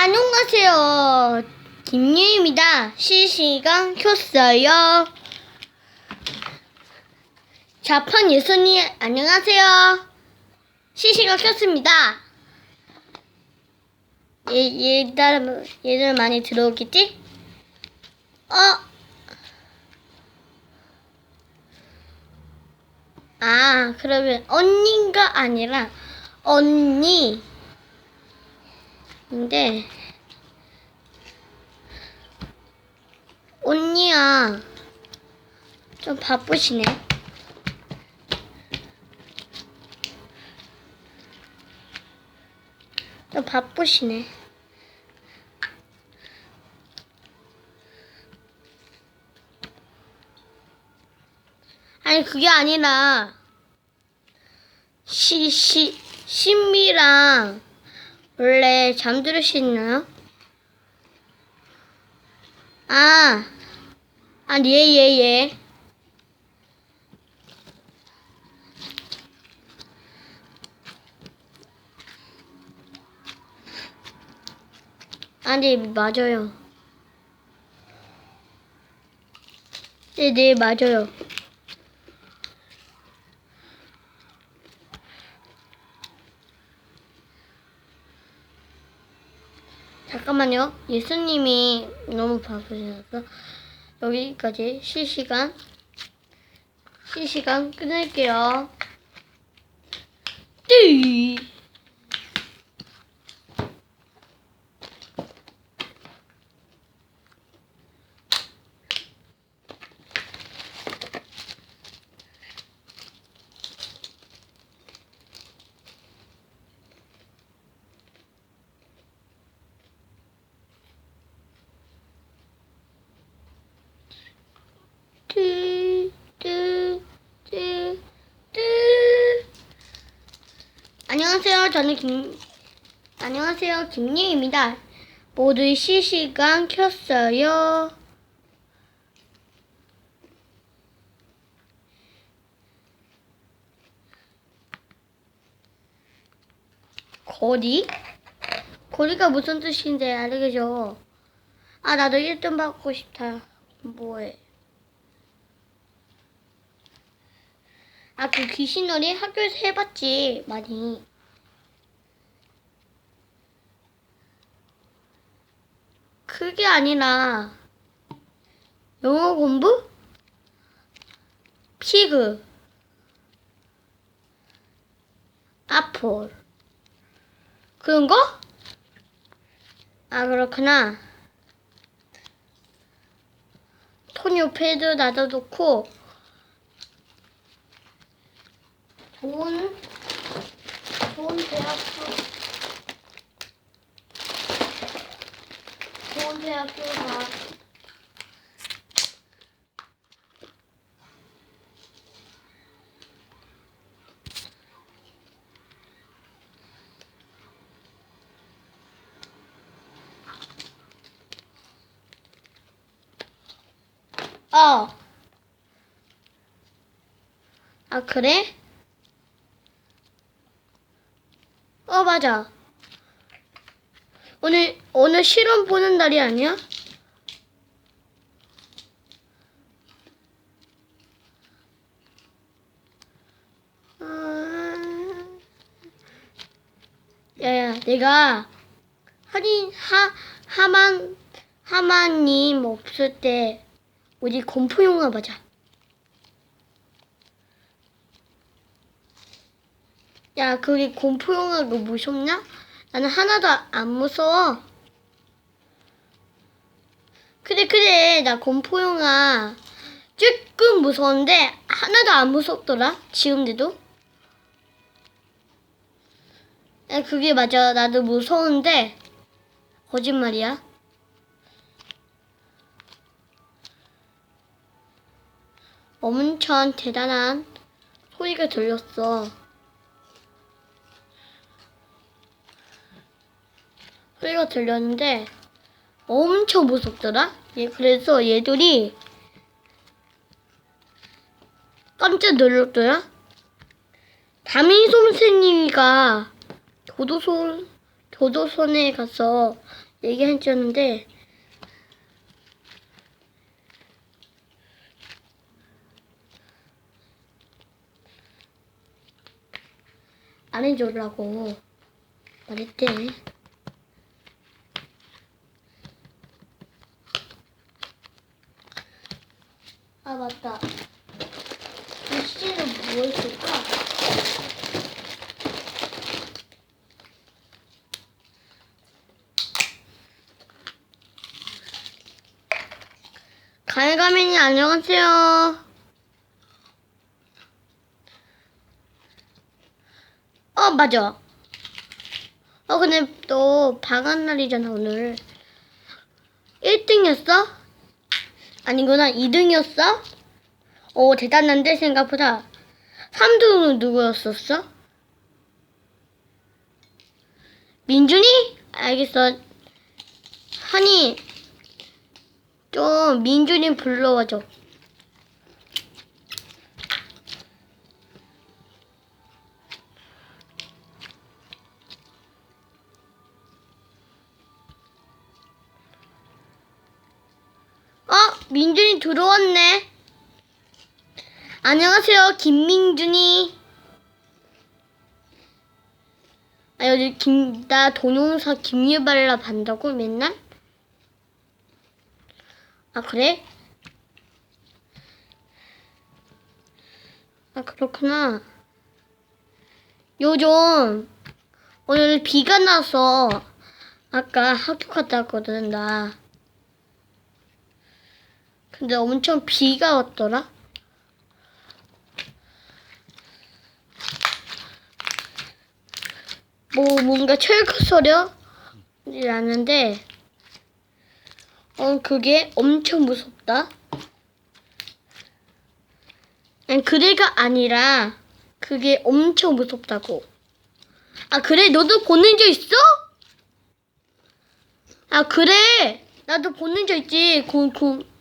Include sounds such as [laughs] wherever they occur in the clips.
안녕하세요. 김유입니다. 실시간 켰어요. 자판 예선이 안녕하세요. 실시간 켰습니다. 얘, 얘들, 얘들 많이 들어오겠지? 어? 아, 그러면 언니가 아니라 언니. 근데 언니야 좀 바쁘시네. 좀 바쁘시네. 아니 그게 아니라 시 시 신미랑 원래 잠들을 수 있나요? 아, 아, 예, 예, 예. 아니, 맞아요. 네, 네, 맞아요. 잠깐만요. 예수님이 너무 바쁘셔서 여기까지 실시간 실시간 끊을게요. 띠. 뚜, 뚜, 뚜, 뚜. 안녕하세요. 저는 김, 안녕하세요. 김예입니다. 모두 실시간 켰어요. 거리? 거리가 무슨 뜻인지 알겠죠? 아, 나도 1등 받고 싶다. 뭐해? 아, 그 귀신놀이 학교에서 해봤지, 많이. 그게 아니라, 영어 공부? 피그. 아폴. 그런 거? 아, 그렇구나. 토니오 패드 놔둬놓고, 좋은 좋은 대학교 대학교 가 어. 아, 그래? 어, 맞아. 오늘, 오늘 실험 보는 날이 아니야? 아, 야야, 내가 하긴 하 하만 하마님 없을 때 우리 공포 영화 보자. 야, 그게 공포 영화가 무섭냐? 나는 하나도 안 무서워. 그래, 그래. 나 공포 영화 조금 무서운데 하나도 안 무섭더라. 지금도. 야, 그게 맞아. 나도 무서운데 거짓말이야. 엄청 대단한 소리가 들렸어. 소리가 들렸는데 엄청 무섭더라. 얘 그래서 얘들이 깜짝 놀랐더라. 담임 선생님이가 교도소 교도소에 가서 얘기해줬는데 안 해주려고 말했대. 아 맞다. 이 시제는 무엇일까? 가을가민이 안녕하세요. 어 맞아. 어 근데 너 방학 날이잖아 오늘. 1등이었어? 아니구나 2등이었어? 오 대단한데 생각보다 3등은 누구였었어? 민준이? 알겠어. 한이 좀 민준이 불러와줘. 민준이 들어왔네. 안녕하세요, 김민준이. 아, 여기 김, 나 동영사 김유발라 반다고 맨날? 아, 그래? 아, 그렇구나. 요즘, 오늘 비가 나서, 아까 학교 갔다 왔거든, 나. 근데 엄청 비가 왔더라? 뭐, 뭔가 철거 소리가 나는데, 어, 그게 엄청 무섭다. 아니, 그래가 아니라, 그게 엄청 무섭다고. 아, 그래? 너도 보는 적 있어? 아, 그래! 나도 보는 적 있지. 그, 그,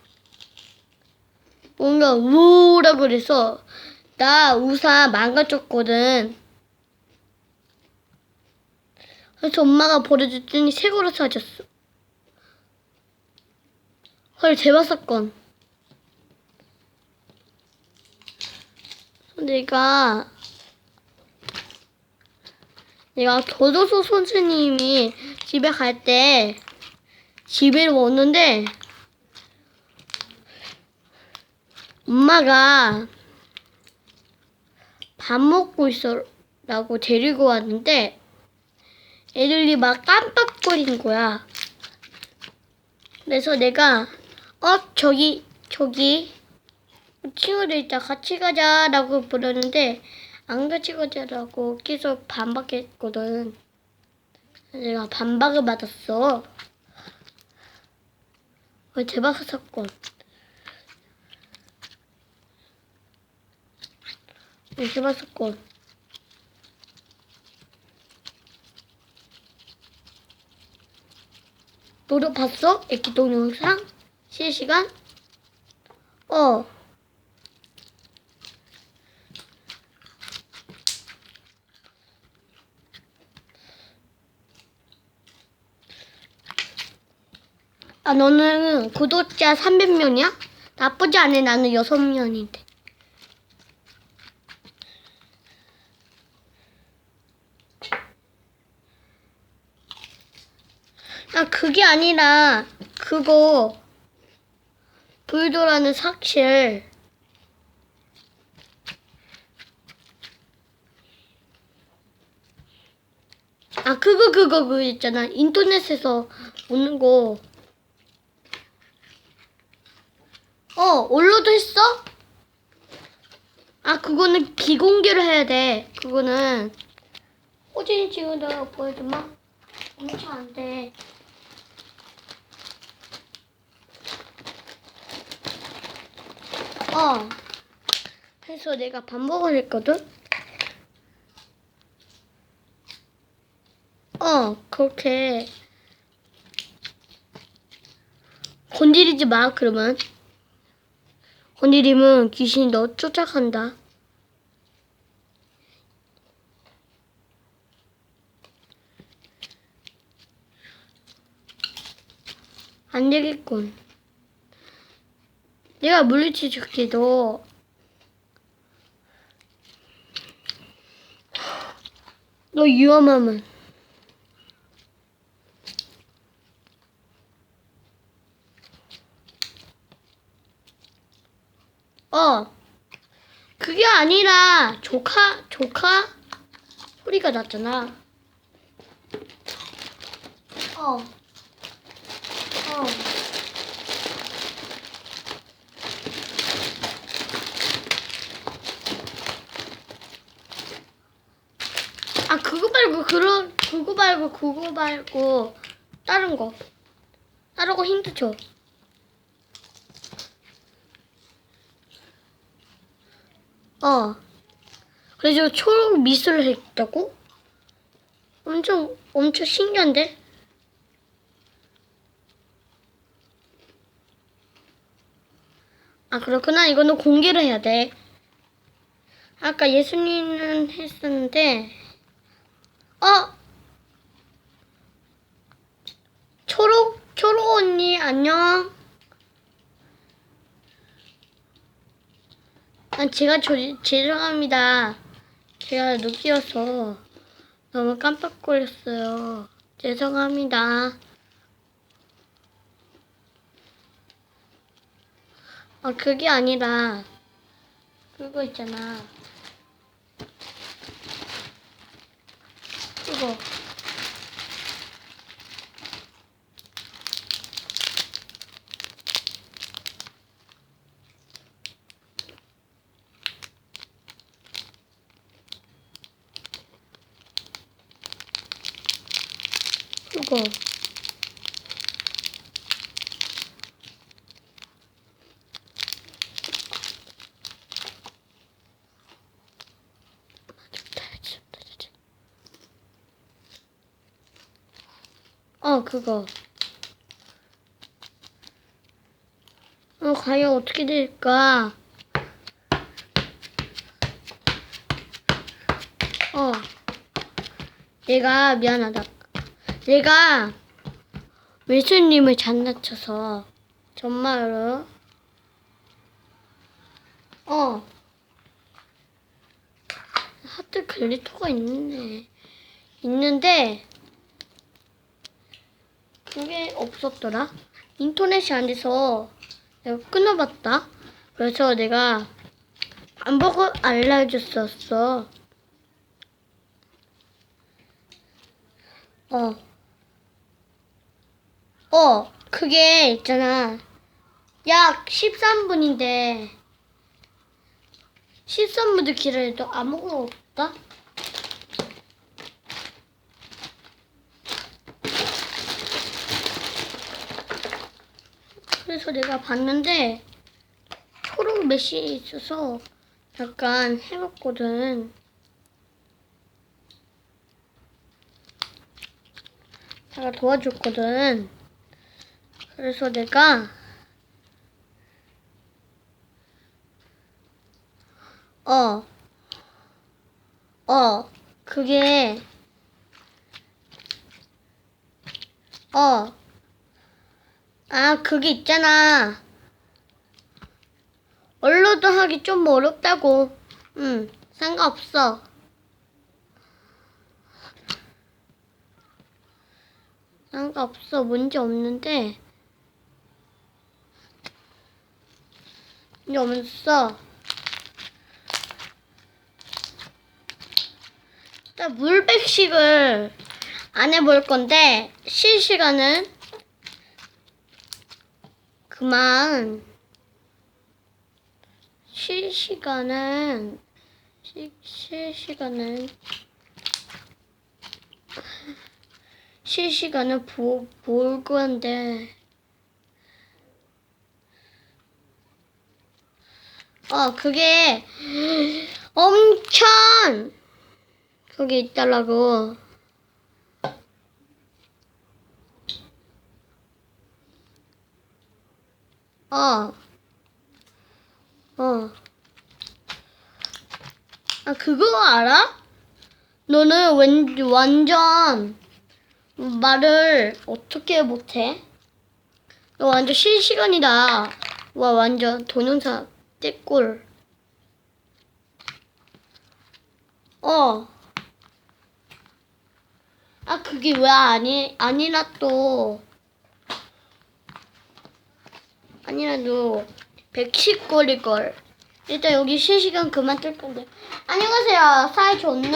뭔가 우라 그래서 나 우산 망가졌거든. 그래서 엄마가 버려줬더니 새 거로 사줬어. 헐 대박 사건. 내가 내가 교도소 선생님이 집에 갈 때 집에 왔는데 엄마가 밥 먹고 있어라고 데리고 왔는데 애들이 막 깜빡거리는 거야. 그래서 내가 어 저기 저기 친구들 있다 같이 가자라고 부르는데 안 같이 가자라고 계속 반박했거든. 내가 반박을 받았어. 어, 대박 사건. 봤었건. 너도 봤어? 애기 동영상? 실시간? 어. 아, 너는 구독자 300명이야? 나쁘지 않네. 나는 6명인데. 아, 아니라, 그거, 불도라는 사실. 아, 그거, 그거, 그거 있잖아. 인터넷에서 오는 거. 어, 올로드 했어? 아, 그거는 비공개로 해야 돼. 그거는. 호진이 지금 내가 보여주마. 엄청 안 돼. 어. 해서 내가 반복을 했거든? 어, 그렇게. 건드리지 마, 그러면. 건드리면 귀신이 너 쫓아간다. 안 되겠군. 내가 물리치 줄게도. 너 위험하면 어. 그게 아니라 조카 조카? 소리가 났잖아. 어 어. 아 그거 말고 그런 그거 말고 그거 말고 다른 거 다른 거 힌트 줘. 어. 그래서 초록 미술을 했다고? 엄청 엄청 신기한데? 아 그렇구나. 이거는 공개를 해야 돼. 아까 예수님은 했었는데 어? 초록, 초록 언니, 안녕. 아, 제가 저, 죄송합니다. 제가 늦게여서 너무 깜빡거렸어요. 죄송합니다. 아, 그게 아니라, 그거 있잖아. 그거. 어, 그거. 어, 과연 어떻게 될까? 어. 내가 미안하다. 내가 예수님을 장난쳐서 정말로 어 하트 글리터가 있는데 있는데 그게 없었더라 인터넷이 안 돼서 내가 끊어봤다 그래서 내가 안 보고 알려줬었어 어 어, 그게 있잖아. 약 13분인데, 13분도 기다려도 아무것도 없다? 그래서 내가 봤는데, 초록 메시 있어서 약간 해봤거든. 내가 도와줬거든. 그래서 내가 어, 어, 그게 어, 아, 그게 있잖아. 얼로도 하기 좀 어렵다고. 응, 상관없어. 상관없어. 문제 없는데. 문제 없어. 일단 물백식을 안 해볼 건데 실시간은 그만. 실시간은 시, 실시간은 실시간은 보, 볼 건데 어 그게 엄청 거기 있더라고 어 어. 아, 그거 알아? 너는 왠, 완전 말을 어떻게 못해? 이거 완전 실시간이다. 와, 완전 동영상 떼꼴. 어. 아, 그게 왜 아니, 아니라 또. 아니라도 110골일걸. 일단 여기 실시간 그만 뜰 건데. 안녕하세요. 사이 좋는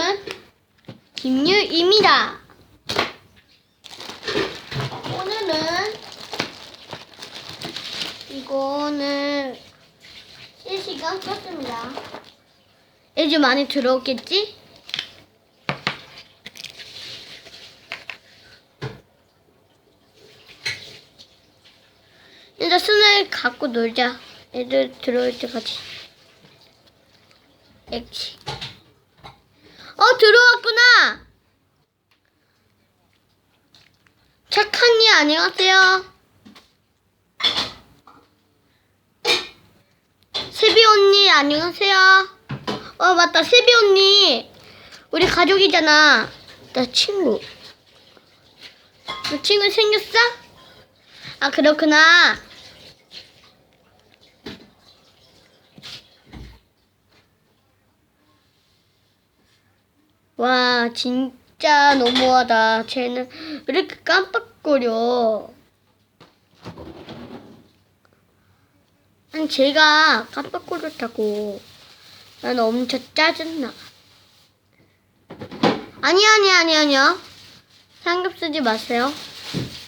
김유입니다. 오늘은 이거는 실시간 껐습니다. 이제 많이 들어오겠지? 일단 손을 갖고 놀자. 애들 들어올 때까지. 액치. 어, 들어왔구나! 착한이 안녕하세요. 세비 언니 안녕하세요. 어 맞다 세비 언니 우리 가족이잖아. 나 친구. 너 친구 생겼어? 아 그렇구나. 와 진짜 너무하다. 쟤는 왜 이렇게 깜빡거려? 아니 제가 깜빡거렸다고. 난 엄청 짜증나. 아니 아니 아니 아니요. 상급 쓰지 마세요.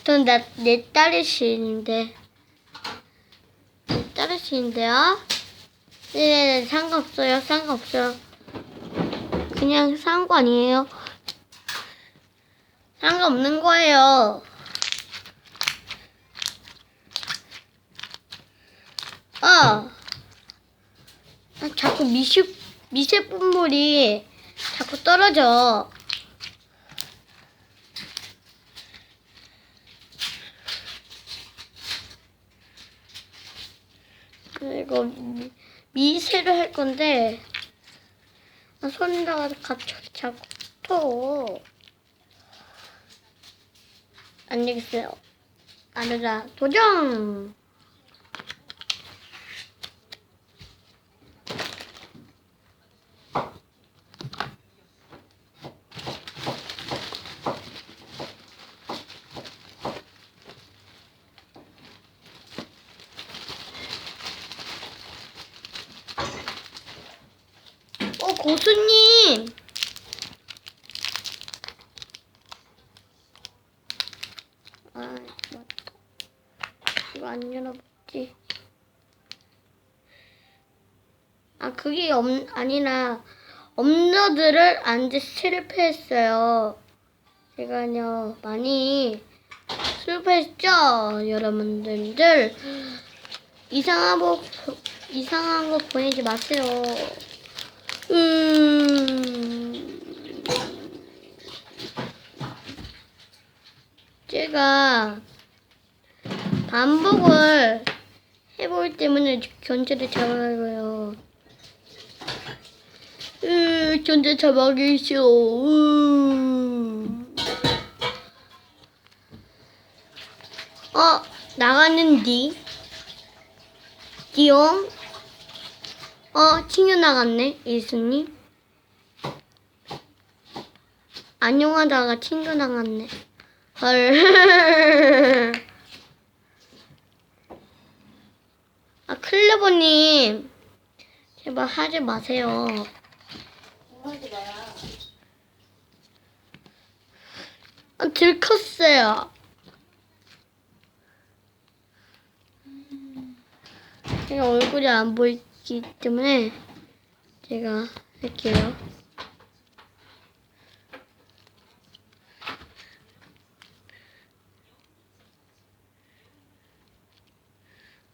전 나 내 딸의 시인인데. 내 딸의 시인데요. 네, 상관없어요. 상관없어요. 그냥 상관이에요. 상관없는 거예요. 어. 아, 자꾸 미세, 미세 분물이 자꾸 떨어져. 그리고 미- 미세를 할 건데, 아, 손에다가 갇혀, 자꾸 터. 안 되겠어요. 아르자, 도전! 어, 고수님! 아, 맞다. 이거 안 열어봤지. 아, 그게 없, 아니라, 업로드를 안지 실패했어요. 제가요, 많이 실패했죠? 여러분들. 이상한 거, 보- 이상한 거 보내지 마세요. 음. 제가 반복을 해볼 때문에 견제를 잡아가요. 으, 싫어. 으. 어, 나가는디. 띠용. 어, 튕겨 나갔네, 일수님. 안녕하다가 튕겨 나갔네. 헐. [laughs] 아, 클레버님. 제발 하지 마세요. 아, 들켰어요. 제가 얼굴이 안 보이기 때문에 제가 할게요.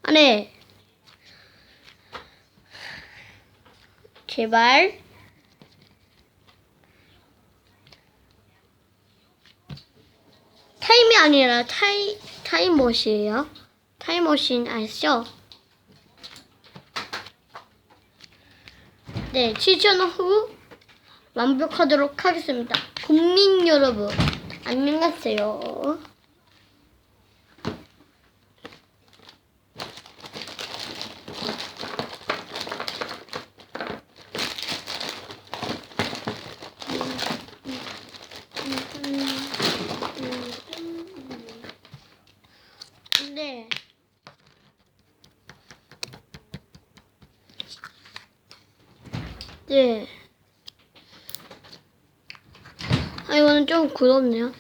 안에 제발 타임이 아니라 타이 타임머신이에요. 타임머신 아시죠? 네, 7천 후 완벽하도록 하겠습니다. 국민 여러분, 안녕하세요. 네. 아, 이거는 좀 굳었네요.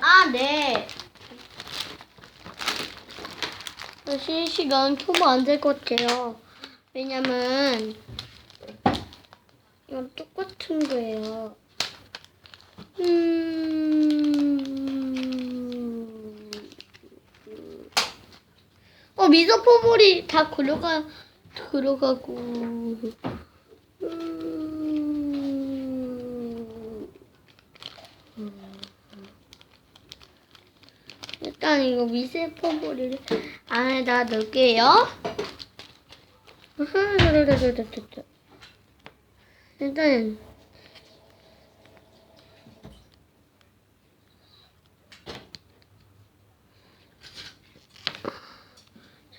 아, 네. 실시간 켜면 안될 것 같아요. 왜냐면, 이건 똑같은 거예요. 음. 어, 미소 포물이 다 들어가, 들어가고. 음. 일단 이거 미세 포물을 안에다 넣을게요. [laughs] 일단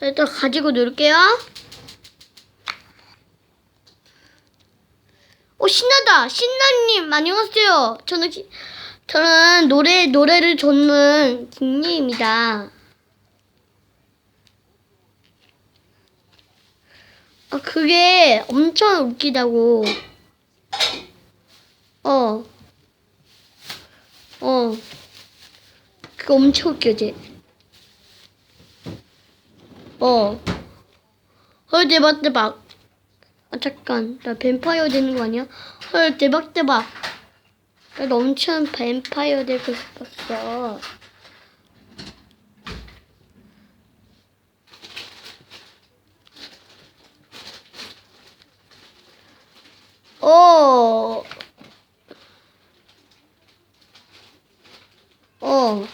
일단 가지고 놀게요. 오, 신나다! 신나님, 안녕하세요. 저는, 기- 저는 노래, 노래를 듣는 김리입니다. 아, 그게 엄청 웃기다고. 어. 어. 그거 엄청 웃겨지. 어. 헐, 대박, 대박. 아, 잠깐. 나 뱀파이어 되는 거 아니야? 헐, 대박, 대박. 나 엄청 뱀파이어 되고 싶었어. 어. 어.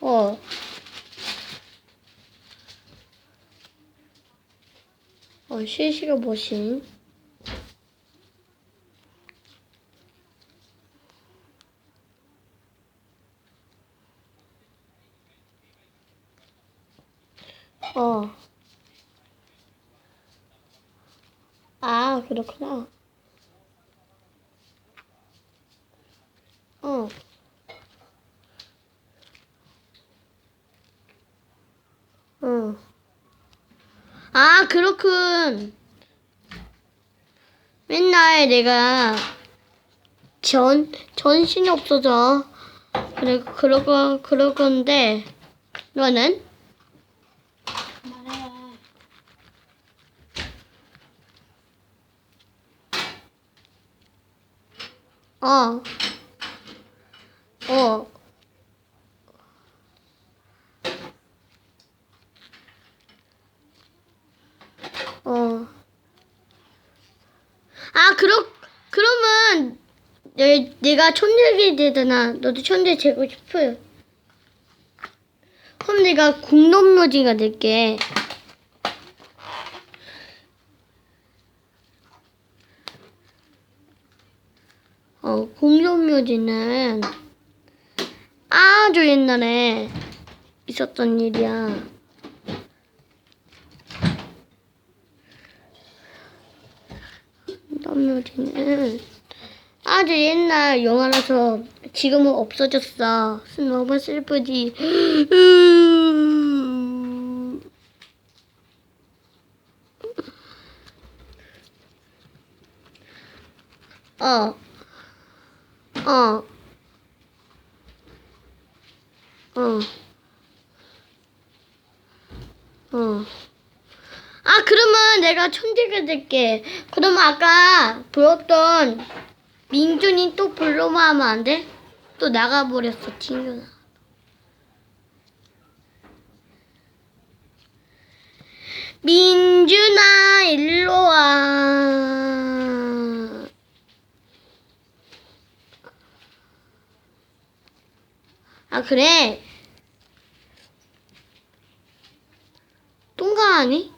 어. 어, 실시간 머신. 어. 아, 그렇구나. 어. 어. 아, 그렇군. 맨날 내가 전, 전신이 없어서. 그래, 그러고, 그러건데, 너는? 말해. 어. 어. 어. 아, 그러, 그러면, 내, 내가 천재가 되잖아. 너도 천재 되고 싶어요. 그럼 내가 공동묘지가 될게. 어, 공룡묘지는 아주 옛날에 있었던 일이야. 공룡묘지는 아주 옛날 영화라서 지금은 없어졌어. 너무 슬프지. 어. 어. 어. 어. 아, 그러면 내가 천재가 될게. 그러면 아까 불렀던 민준이 또 불러만 하면 안 돼? 또 나가버렸어, 튕겨나. 민준아, 일로 와. 아 그래 똥가하니?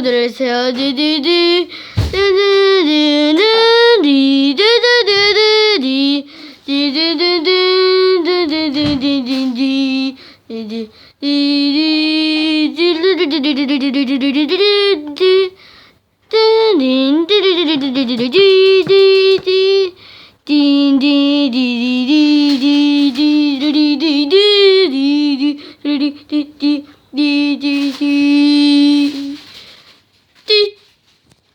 친구들 세어디디디.